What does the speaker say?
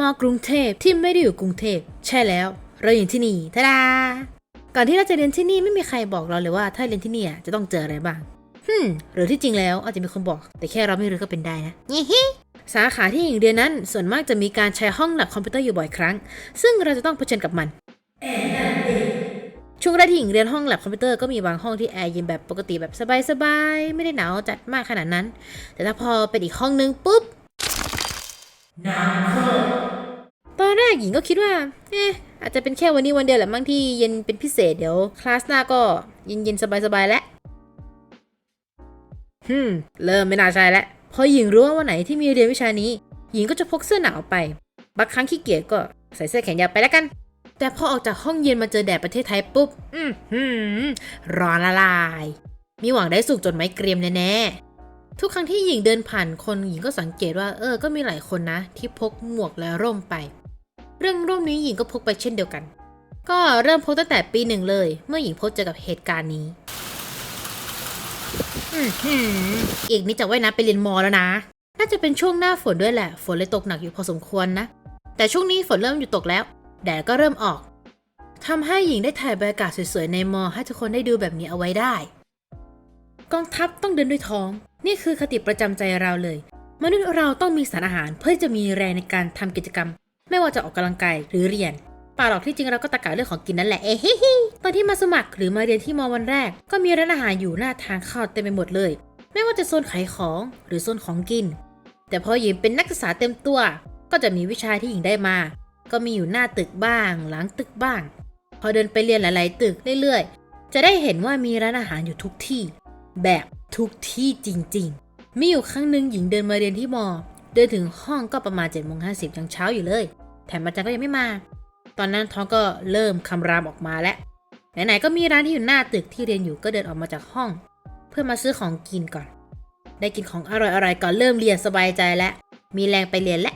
มอกรุงเทพที่ไม่ได้อยู่กรุงเทพใช่แล้ว เราอยู่ที่นี่ทาดาก่อนที่เราจะเรียนที่นี่ไม่มีใครบอกเราเลยว่าถ้าเรียนที่นี่อะจะต้องเจออะไรบ้างฮึมหรือที่จริงแล้วอาจจะมีคนบอก แต่แค่เราไม่รู้ก็เป็นได้นะยี่ฮิสาขาที่หญิงเรียนนั้น ส่วนมากจะมีการใช้ห้องแลบคอมพิวเตอร์อยู่บ่อยครั้ง ซึ่งเราจะต้องเผชิญกับมันช่วงแรกที่หญิงเรียนห้องแลบคอมพิวเตอร์ก็มีบางห้องที่แอร์เย็นแบบปกติแบบสบายๆไม่ได้หนาวจัดมากขนาดนั้น แต่ถ้าพอเป็นอีกห้องนึงปุ๊บ ตอนแรกหญิงก็คิดว่า เอ๊ะ อาจจะเป็นแค่วันนี้วันเดียวแหละมั้งที่เย็นเป็นพิเศษเดี๋ยว คลาสหน้าก็เย็นๆสบายๆแล้วฮึมเริ่มไม่น่าใช่แล้วพอหญิงรู้ว่าวันไหนที่มีเรียนวิชานี้ หญิงก็จะพกเสื้อหนาวไป บางครั้งขี้เกียจก็ใส่เสื้อแขนยาวไปแล้วกัน แต่พอออกจากห้องเย็นมาเจอแดดประเทศไทยปุ๊บ อือหือร้อนละลาย มีหวังได้สุกจนไม้เกรียมแน่ๆ ทุกครั้งที่หญิงเดินผ่านคนหญิงก็สังเกตว่า เออ ก็มีหลายคนนะ ที่พกหมวกและร่มไป เรื่องร่มนี้หญิงก็พกไปเช่นเดียวกัน ก็เริ่มพกตั้งแต่ปีหนึ่งเลย เมื่อหญิงพบเจอกับเหตุการณ์นี้อือหืออีกนิดจะว่ายน้ำไปเรียนมอแล้วนะ น่าจะเป็นช่วงหน้าฝนด้วยแหละ ฝนเลยตกหนักอยู่พอสมควรนะ แต่ช่วงนี้ฝนเริ่มหยุดตกแล้ว แดดก็เริ่มออกทำให้หญิงได้ถ่ายบรรยากาศสวยๆในมอ ให้ทุกคนได้ดูแบบนี้เอาไว้ได้ กองทัพต้องเดินด้วยท้อง นี่คือคติประจำใจเราเลย มนุษย์เราต้องมีสารอาหารเพื่อจะมีแรงในการทำกิจกรรม ไม่ว่าจะออกกำลังกายหรือเรียนป่าหรอกที่จริงเราก็ตะกาเรื่องของกินนั่นแหละเอ้ฮิฮิตอนที่มาสมัครหรือมาเรียนที่มอวันแรก ก็มีร้านอาหารอยู่หน้าทางเข้าเต็มไปหมดเลย ไม่ว่าจะโซนขายของหรือโซนของกิน แต่พอหญิงเป็นนักศึกษาเต็มตัว ก็จะมีวิชาที่หญิงได้มา ก็มีอยู่หน้าตึกบ้าง หลังตึกบ้าง พอเดินไปเรียนหลาย ๆ ตึกเรื่อยๆจะได้เห็นว่ามีร้านอาหารอยู่ทุกที่ แบบ ทุกที่จริงๆ มีอยู่ครั้งหนึ่งหญิงเดินมาเรียนที่มอ เดินถึงห้องก็ประมาณ7จ็ดโมงห้าสิบยังเช้าอยู่เลย แถมอาจารย์ก็ยังไม่มา ตอนนั้นท้องก็เริ่มคำรามออกมาแล้ว ไหนๆก็มีร้านที่อยู่หน้าตึกที่เรียนอยู่ก็เดินออกมาจากห้อง เพื่อมาซื้อของกินก่อน ได้กินของอร่อยๆก่อนเริ่มเรียนสบายใจแล้ว มีแรงไปเรียนแล้ว